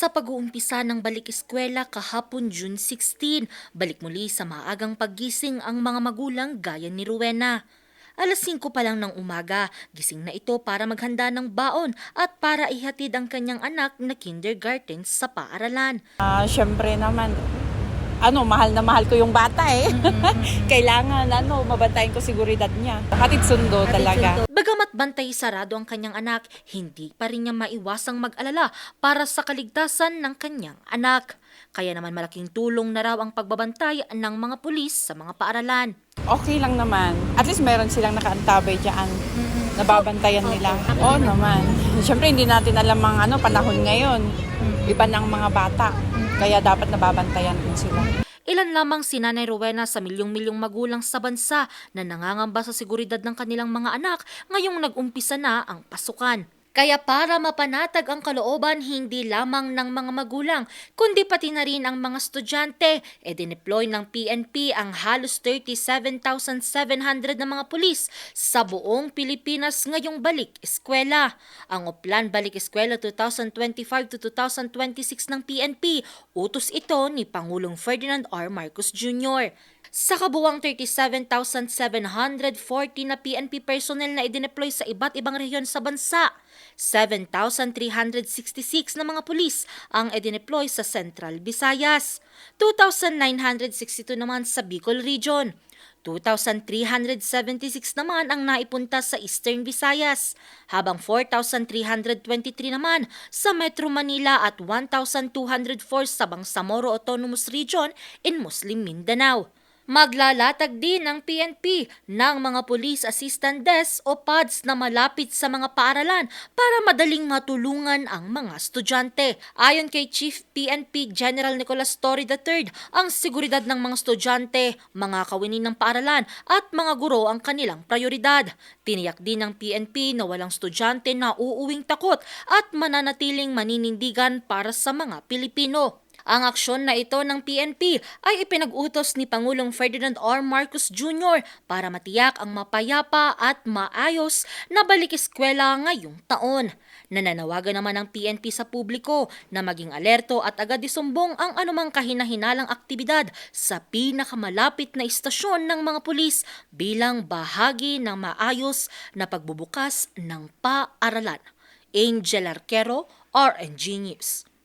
Sa pag-uumpisa ng balik eskwela kahapon June 16, balik muli sa maagang paggising ang mga magulang gaya ni Rowena. Alas 5 pa lang ng umaga, gising na ito para maghanda ng baon at para ihatid ang kanyang anak na kindergarten sa paaralan. Ah, syempre naman, ano, mahal na mahal ko yung bata eh. Kailangan, ano, mabantayan ko seguridad niya. Hatid sundo talaga. Bagamat bantay sarado ang kanyang anak, hindi pa rin niya maiwasang mag-alala para sa kaligtasan ng kanyang anak. Kaya naman malaking tulong na raw ang pagbabantay ng mga pulis sa mga paaralan. Okay lang naman. At least meron silang nakaantabay dyan. Nababantayan nila. Oo naman. Syempre hindi natin alam ang ano, panahon ngayon. Iba ng mga bata. Kaya dapat nababantayan din sila. Ilan lamang si Nanay Rowena sa milyong-milyong magulang sa bansa na nangangamba sa seguridad ng kanilang mga anak ngayong nag-umpisa na ang pasukan. Kaya para mapanatag ang kalooban hindi lamang ng mga magulang, kundi pati na rin ang mga estudyante, e dineploy ng PNP ang halos 37,700 na mga pulis sa buong Pilipinas ngayong balik eskwela. Ang Oplan Balik Eskwela 2025 to 2026 ng PNP, utos ito ni Pangulong Ferdinand R. Marcos Jr. Sa kabuwang 37,740 na PNP personnel na idineploy sa iba't ibang rehiyon sa bansa, 7,366 na mga pulis ang idineploy sa Central Visayas, 2,962 naman sa Bicol Region, 2,376 naman ang naipunta sa Eastern Visayas, habang 4,323 naman sa Metro Manila at 1,204 sa Bangsamoro Autonomous Region in Muslim Mindanao. Maglalatag din ng PNP ng mga Police Assistant Desk o PADS na malapit sa mga paaralan para madaling matulungan ang mga estudyante. Ayon kay Chief PNP General Nicolas Torre III, ang seguridad ng mga estudyante, mga kawinin ng paaralan at mga guro ang kanilang prioridad. Tiniyak din ng PNP na walang estudyante na uuwing takot at mananatiling maninindigan para sa mga Pilipino. Ang aksyon na ito ng PNP ay ipinag-utos ni Pangulong Ferdinand R. Marcos Jr. para matiyak ang mapayapa at maayos na balik eskwela ngayong taon. Nananawagan naman ang PNP sa publiko na maging alerto at agad isumbong ang anumang kahinahinalang aktibidad sa pinakamalapit na istasyon ng mga pulis bilang bahagi ng maayos na pagbubukas ng paaralan. Angel Arquero, RNG News.